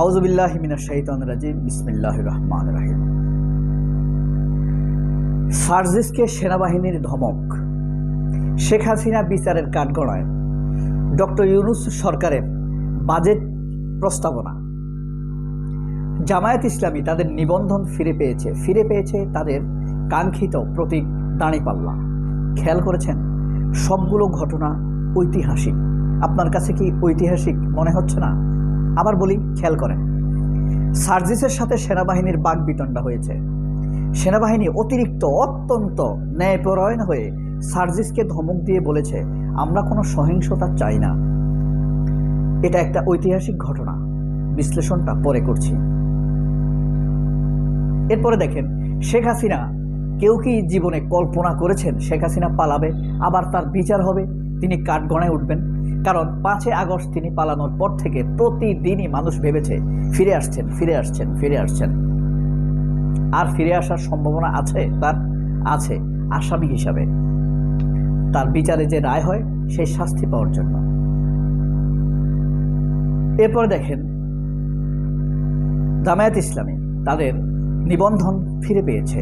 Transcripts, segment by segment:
আউজুবিল্লাহ মিনা শাহিতান রাজিম বিসমিল্লাহ রহমান রাহিম। সার্জিসকে সেনাবাহিনীর ধমক। শেখ হাসিনা বিচারের কাঠগড়ায়। ডক্টর ইউনুস সরকারের বাজেট প্রস্তাবনা। জামায়াত ইসলামী তাদের নিবন্ধন ফিরে পেয়েছে। ফিরে পেয়েছে তাদের কাঙ্ক্ষিত প্রতীক দাঁড়িপাল্লা। খেয়াল করেছেন? সবগুলো ঘটনা ঐতিহাসিক। আপনার কাছে কি ঐতিহাসিক মনে হচ্ছে না? আবার বলি, খেয়াল করেন। সার্জিসের সাথে সেনাবাহিনীর বাক বিতণ্ডা হয়েছে। সেনাবাহিনী অতিরিক্ত, অত্যন্ত ন্যায়পরায়ণ হয়ে সার্জিসকে ধমক দিয়ে বলেছে, আমরা কোনো সহিংসতা চাই না। এটা একটা ঐতিহাসিক ঘটনা। বিশ্লেষণটা পরে করছি। এরপরে দেখেন, শেখ হাসিনা, কেউ কি জীবনে কল্পনা করেছেন শেখ হাসিনা পালাবে, আবার তার বিচার হবে, তিনি কাঠগড়ায় উঠবেন? কারণ পাঁচই আগস্ট তিনি পালানোর পর থেকে প্রতিদিনই মানুষ ভেবেছে, ফিরে আসছেন ফিরে আসছেন ফিরে আসছেন। আর ফিরে আসার সম্ভাবনা আছে? তার আছে আসামি হিসাবে। তার বিচারে যে রায় হয়, সেই শাস্তি পাওয়ার জন্য। এরপরে দেখেন, জামায়াত ইসলামী তাদের নিবন্ধন ফিরে পেয়েছে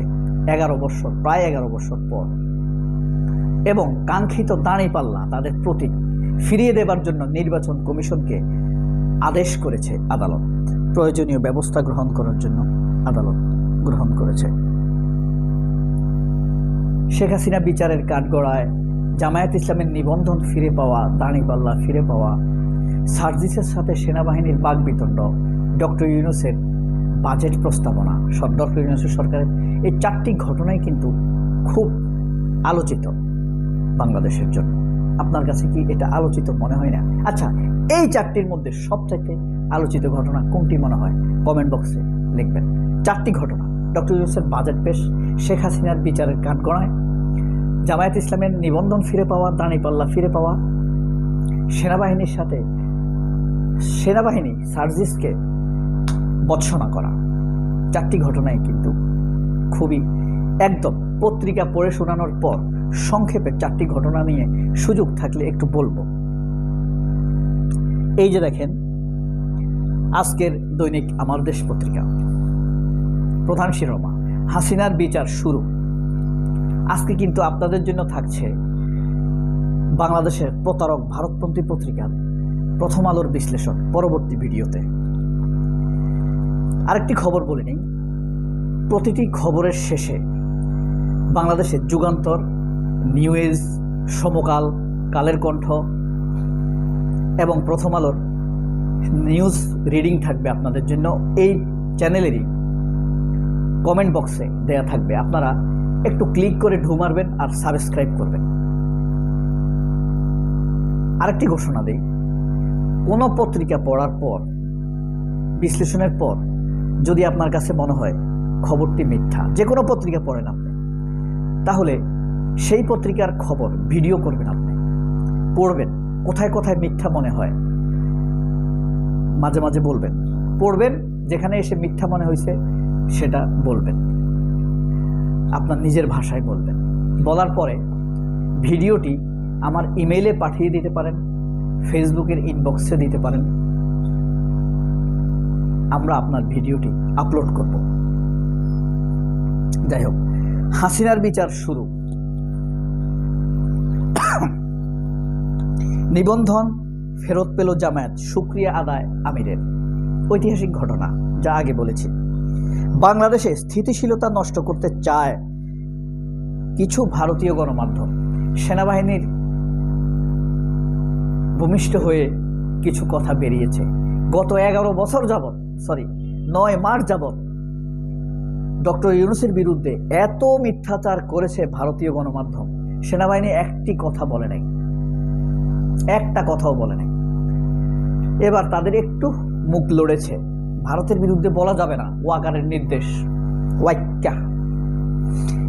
এগারো বছর, প্রায় এগারো বছর পর। এবং কাঙ্ক্ষিত দাঁড়িপাল্লা তাদের প্রতীক ফিরিয়ে দেবার জন্য নির্বাচন কমিশনকে আদেশ করেছে আদালত। প্রয়োজনীয় ব্যবস্থা গ্রহণ করার জন্য আদালত গ্রহণ করেছে। শেখ হাসিনা বিচারের কাঠগড়ায় জামায়াত ইসলামের নিবন্ধন ফিরে পাওয়া দাঁড়িপাল্লা ফিরে পাওয়া, সার্জিসের সাথে সেনাবাহিনীর বাগবিতণ্ড ডক্টর ইউনুসের বাজেট প্রস্তাবনা, সব ডক্টর ইউনুসের সরকারের এই চারটি ঘটনাই কিন্তু খুব আলোচিত বাংলাদেশের জন্য। আপনার কাছে কি এটা আলোচিত মনে হয় না? আচ্ছা এই চারটির মধ্যে সবচাইতে আলোচিত ঘটনা কোনটি মনে হয়? কমেন্ট বক্সে লিখবেন। চারটি ঘটনা। ডক্টর ইউনুসের বাজেট পেশ, শেখ হাসিনার বিচারের কাঠগড়ায়, জামায়াত ইসলামের নিবন্ধন ফিরে পাওয়া দাঁড়িপাল্লা ফিরে পাওয়া, সেনাবাহিনীর সাথে সেনাবাহিনী, সার্জিসকে বৎসনা করা। চারটি ঘটনায় কিন্তু খুবই একদম পত্রিকা পড়ে শোনানোর পর সংক্ষেপে চারটি ঘটনা নিয়ে সুযোগ থাকলে একটু বলব। এই যে দেখেন, আজকের দৈনিক আমার দেশ পত্রিকা। প্রধান শিরোমা হাসিনার বিচার শুরু। আজকে কিন্তু আপনাদের জন্য থাকছে বাংলাদেশের প্রতারক ভারতপন্থী পত্রিকার প্রথম আলোর বিশ্লেষণ পরবর্তী ভিডিওতে। আরেকটি খবর বলে নিই, প্রতিটি খবরের শেষে বাংলাদেশের যুগান্তর নিউজ সমকাল, কালের কণ্ঠ এবং প্রথম আলোর নিউজ রিডিং থাকবে আপনাদের জন্য। এই চ্যানেলেরই কমেন্ট বক্সে দেয়া থাকবে। আপনারা একটু ক্লিক করে ঢু মারবেন আর সাবস্ক্রাইব করবেন। আরেকটি ঘোষণা দিই। কোনো পত্রিকা পড়ার পর, বিশ্লেষণের পর যদি আপনার কাছে মনে হয় খবরটি মিথ্যা যে কোনো পত্রিকা পড়েন আপনি, তাহলে সেই পত্রিকার খবর, ভিডিও করবেন আপনি। পড়বেন। কোথায় কোথায় মিথ্যা মনে হয়? মাঝে মাঝে বলবেন। পড়বেন, যেখানে এসে মিথ্যা মনে হয়েছে সেটা বলবেন। আপনার নিজের ভাষায় বলবেন। বলার পরে ভিডিওটি আমার ইমেইলে পাঠিয়ে দিতে পারেন, ফেসবুকের ইনবক্সে দিতে পারেন। আমরা আপনার ভিডিওটি আপলোড করব। যাই হোক, হাসিনার বিচার শুরু। নিবন্ধন ফেরত পেল জামায়াত, সুক্রিয়া আদায় আমিরের। ঐতিহাসিক ঘটনা, যা আগে বলেছি। বাংলাদেশে স্থিতিশীলতা নষ্ট করতে চায় কিছু ভারতীয় গণমাধ্যম। সেনাবাহিনীর ভূমিষ্ঠ হয়ে কিছু কথা বেরিয়েছে। গত এগারো বছর যাবৎ সরি নয় মাস যাবৎ ডক্টর ইউনুসের বিরুদ্ধে এত মিথ্যাচার করেছে ভারতীয় গণমাধ্যম। সেনাবাহিনী একটি কথা বলে নাই। একটা কথাও বলে নাই। এবার তাদের একটু মুখ লড়েছে। ভারতের বিরুদ্ধে বলা যাবে না। ওয়াকারের নির্দেশ। ওয়াইক্যা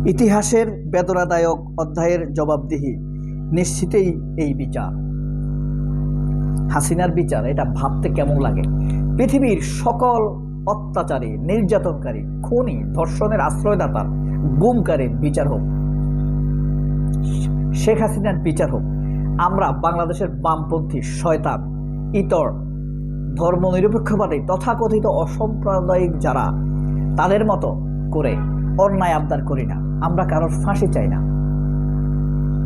ইতিহাসের বেদনাদায়ক অধ্যায়ের জবাবদিহি নিশ্চিতেই এই বিচার। হাসিনার বিচার, এটা ভাবতে কেমন লাগে? পৃথিবীর সকল অত্যাচারী, নির্যাতনকারী, খুনি, ধর্ষণের আশ্রয়দাতার গুমকারীর বিচার হোক। শেখ হাসিনার বিচার হোক, আমরা বাংলাদেশের বামপন্থী শয়তান, ইতর, ধর্মনিরপেক্ষবাদী, তথাকথিত অসাম্প্রদায়িক যারা, তাদের মতো করে অন্যায় আবদার করি না। আমরা কারোর ফাঁসি চাই না।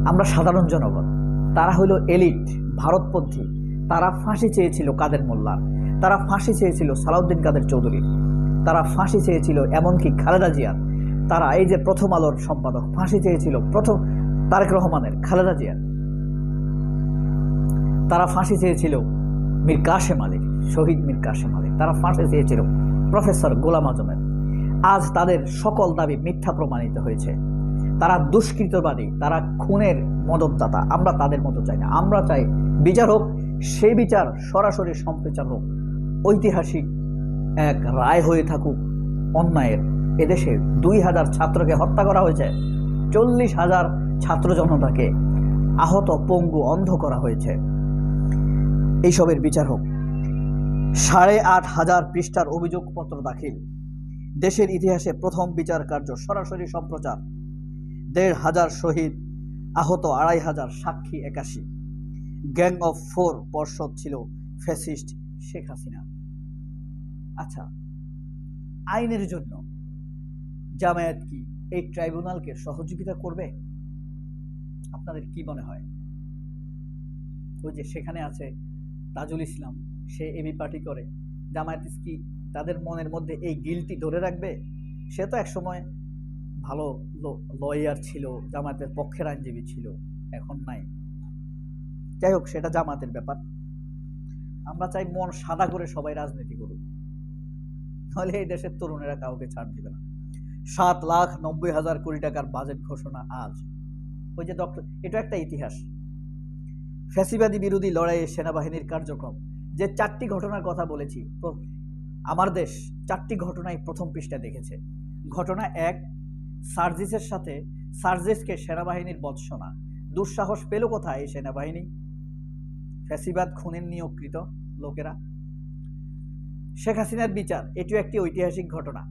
আমরা সাধারণ জনগণ, তারা হলো এলিট, ভারতপন্থী। তারা ফাঁসি চেয়েছিল কাদের মোল্লার তারা ফাঁসি চেয়েছিল সালাউদ্দিন কাদের চৌধুরী। তারা ফাঁসি চেয়েছিল এমনকি খালেদা জিয়ার। তারা এই যে প্রথম আলোর সম্পাদক, ফাঁসি চেয়েছিল প্রথম তারেক রহমানের, খালেদা জিয়ার। তারা ফাঁসি চেয়েছিল মীর কাশেম আলীর শহীদ মীর কাশেম আলী। তারা ফাঁসি চেয়েছিল প্রফেসর গোলাম আজমের। আজ তাদের সকল দাবি মিথ্যা প্রমাণিত হয়েছে। তারা দুষ্কৃতবাদী, তারা খুনের মদতদাতা। আমরা তাদের মতো চাই না। আমরা চাই বিচার হোক, সেই বিচার সরাসরি সম্প্রচার হোক। ঐতিহাসিক এক রায় হয়ে থাকুক অন্যায়ের। এদেশে দুই হাজার ছাত্রকে হত্যা করা হয়েছে। চল্লিশ হাজার ছাত্র জনতাকে আহত পঙ্গু অন্ধ করা হয়েছে। এইসবের বিচার হোক। সাড়ে আট হাজার পৃষ্ঠার অভিযোগপত্র দাখিল। দেশের ইতিহাসে প্রথম বিচার কার্য সরাসরি সম্প্রচার। দেড় হাজার শহীদ, আহত আড়াই হাজার সাক্ষী একাশি। গ্যাং অফ ফোর পর্ষদ ছিল ফ্যাসিস্ট শেখ হাসিনা। আচ্ছা আইনের জন্য জামায়াত কি এই ট্রাইব্যুনালকে সহযোগিতা করবে? আপনাদের কি মনে হয়? ওই যে সেখানে আছে তাজুল ইসলাম, সে এবি পার্টি করে। জামায়াত কি তাদের মনের মধ্যে এই গিলটি ধরে রাখবে? সে তো একসময় ভালো লয়ার ছিল, জামায়াতের পক্ষের আইনজীবী ছিল, এখন নাই। যাই হোক, সেটা জামাতের ব্যাপার। আমরা চাই মন সাদা করে সবাই রাজনীতি করুক। তাহলে এই দেশের তরুণেরা কাউকে ছাড় দিবে না। সাত লাখ নব্বই হাজার কোটি টাকার বাজেট ঘোষণা আজ। ওই যে ডক্টর, এটা একটা ইতিহাস। ফ্যাসিবাদী বিরোধী লড়াইয়ে সেনাবাহিনীর কার্যক্রম, যে চারটি ঘটনার কথা বলেছি তো আমার দেশ চারটি ঘটনায় প্রথম পৃষ্ঠা দেখেছে। ঘটনা এক, সার্জিসের সাথে সার্জিসকে সেনাবাহিনীর বৎসনা, দুঃসাহস পেল কোথায় এই সেনাবাহিনী? ফ্যাসিবাদ খুনের নিয়োগকৃত লোকেরা। শেখ হাসিনার বিচার, এটিও একটি ঐতিহাসিক ঘটনা।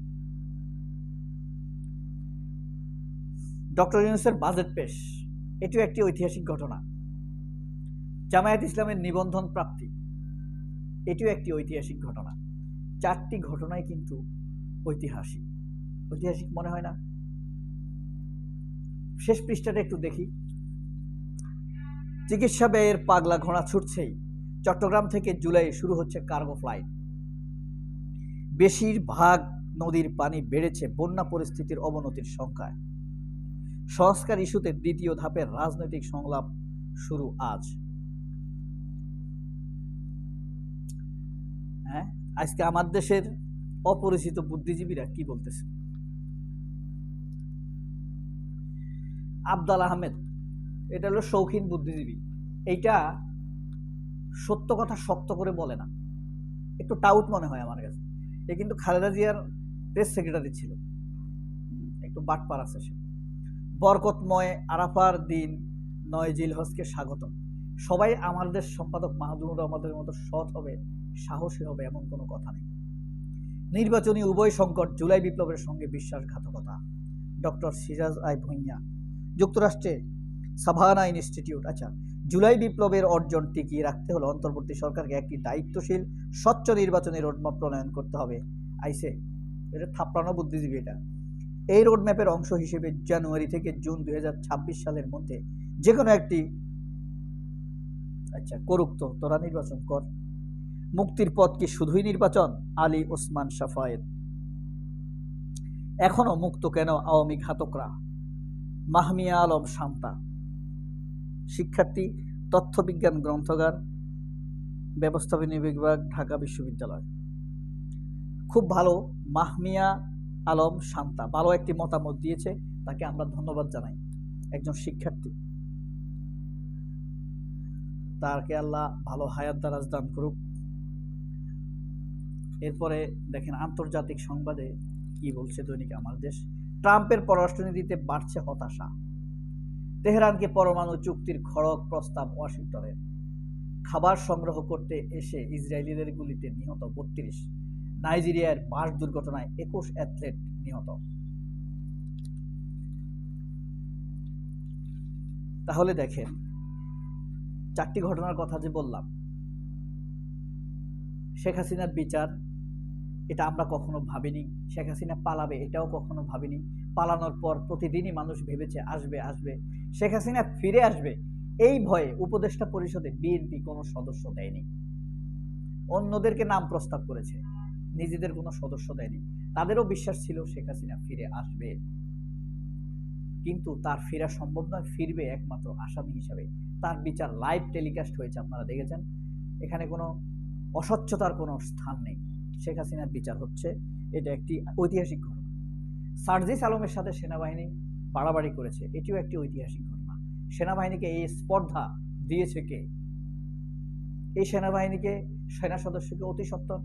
ডক্টর ইউনুসের বাজেট পেশ। এটিও একটি ঐতিহাসিক ঘটনা। জামায়াত ইসলামের নিবন্ধন প্রাপ্তি। এটিও একটি ঐতিহাসিক ঘটনা। চারটি ঘটনাই কিন্তু ঐতিহাসিক। ঐতিহাসিক মনে হয় না? শেষ পৃষ্ঠাটা একটু দেখি। চিকিৎসা ব্যয়ের পাগলা ঘোড়া ছুটছেই। চট্টগ্রাম থেকে জুলাই শুরু হচ্ছে কার্গো ফ্লাইট। বেশিরভাগ নদীর পানি বেড়েছে বন্যা পরিস্থিতির অবনতির সংখ্যায়। সংস্কার ইস্যুতে দ্বিতীয় ধাপের রাজনৈতিক সংলাপ শুরু আজ। হ্যাঁ আজকে আমার দেশের অপরিচিত বুদ্ধিজীবীরা কি বলতেছে? আবদাল আহমেদ, এটা হলো শৌখিন বুদ্ধিজীবী। এইটা সত্য কথা শক্ত করে বলে না। একটু টাউট মনে হয় আমার কাছে। এ কিন্তু খালেদা জিয়ার প্রেস সেক্রেটারি ছিল। একটু বাটপার আছে সে। বরকতময় আরাফার দিন নয় জিলহজকে স্বাগত সবাই আমাদের সম্পাদক মাহাদুর রহমদের মতো সৎ হবে, সাহসী হবে এমন কোনো কথা নেই। নির্বাচনী উভয় সংকট জুলাই বিপ্লবের সঙ্গে বিশ্বাসঘাতকতা। ডক্টর সিরাজ আই ভুঁইয়া, যুক্তরাষ্ট্রে সাভানা ইনস্টিটিউট। আচ্ছা জুলাই বিপ্লবের অর্জন টিকিয়ে রাখতে হলে অন্তর্বর্তী সরকারকে একটি দায়িত্বশীল, স্বচ্ছ নির্বাচনী রোডম্যাপ প্রণয়ন করতে হবে। আইসে, এটা থাপড়ানো বুদ্ধিজীবী এটা। এই রোডম্যাপের অংশ হিসেবে জানুয়ারি থেকে জুন দুই হাজার ছাব্বিশ সালের মধ্যে যে কোনো একটি আচ্ছা করুক তো, তোরা নির্বাচন কর। মুক্তির পথ কি শুধুই নির্বাচন? আলী ওসমান সাফায়েত এখনও মুক্ত কেন আওয়ামী ঘাতকরা? মাহমিয়া আলম শান্তা। শিক্ষার্থী, তথ্যবিজ্ঞান গ্রন্থগার, ব্যবস্থাপনা বিভাগ, ঢাকা বিশ্ববিদ্যালয়। খুব ভালো, মাহমিয়া আলম শান্তা, ভালো একটি মতামত দিয়েছে, তাকে আমরা ধন্যবাদ জানাই। একজন শিক্ষার্থী। তারকে আল্লাহ ভালো হায়াত দারাজ দান করুক। এরপরে দেখেন আন্তর্জাতিক সংবাদে কি বলছে দৈনিক আমার দেশ? ট্রাম্পের পররাষ্ট্রনীতিতে বাড়ছে হতাশা। তেহরানকে পরমাণু চুক্তির খড়ক প্রস্তাব ওয়াশিংটনের। খাবার সংগ্রহ করতে এসে ইসরায়েলিদের গুলিতে নিহত বত্রিশ। নাইজেরিয়ার বাস দুর্ঘটনায় একুশ অ্যাথলেট নিহত। তাহলে দেখেন, চারটি ঘটনার কথা যে বললাম, শেখ হাসিনার বিচার, এটা আমরা কখনো ভাবিনি। শেখ হাসিনা পালাবে, এটাও কখনো ভাবিনি। পালানোর পর প্রতিদিনই মানুষ ভেবেছে, আসবে আসবে। শেখ হাসিনা ফিরে আসবে, এই ভয়ে উপদেষ্টা পরিষদে বিএনপি কোনো সদস্য দেয়নি। অন্যদেরকে নাম প্রস্তাব করেছে। নিজেদের কোনো সদস্য দেয়নি। তাদেরও বিশ্বাস ছিল শেখ হাসিনা ফিরে আসবে। কিন্তু তার ফেরা সম্ভব নয়, ফিরবে একমাত্র আসামি হিসাবে। তার বিচার লাইভ টেলিকাস্ট হয়েছে, আপনারা দেখেছেন। এখানে কোনো অস্বচ্ছতার কোনো স্থান নেই। শেখ হাসিনার বিচার হচ্ছে, এটা একটি ঐতিহাসিক ঘটনা। সার্জিস আলমের সাথে সেনাবাহিনী বাড়াবাড়ি করেছে, এটিও একটি ঐতিহাসিক ঘটনা। সেনাবাহিনীকে এই স্পর্ধা দিয়েছে কে? এই সেনাবাহিনীকে, সেনা সদস্যকে অতি সত্বর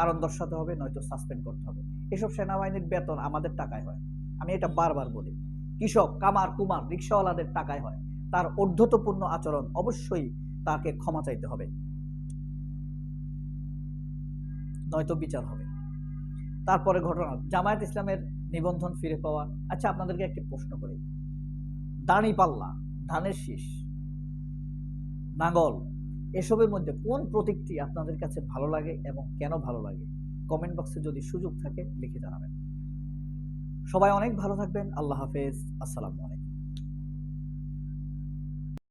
কারণ দর্শাতে হবে, নয়তো সাসপেন্ড করতে হবে। এসব সেনাবাহিনীর বেতন আমাদের টাকায় হয়। আমি এটা বারবার বলি। কৃষক, কামার, কুমার, রিক্সাওয়ালাদের টাকায় হয়। তার ঊর্ধ্বতপূর্ণ আচরণ অবশ্যই তাকে ক্ষমা চাইতে হবে। নয়তো বিচার হবে। তারপরে ঘটনা, জামায়াত ইসলামের নিবন্ধন ফিরে পাওয়া। আচ্ছা আপনাদেরকে একটি প্রশ্ন করি। দাঁড়ি পাল্লা ধানের শীষ, নাঙ্গল এসবের মধ্যে কোন প্রতীকটি আপনাদের কাছে ভালো লাগে এবং কেন ভালো লাগে? কমেন্ট বক্সে যদি সুযোগ থাকে লিখে জানাবেন। সবাই অনেক ভালো থাকবেন। আল্লাহ হাফেজ। আসসালামু আলাইকুম।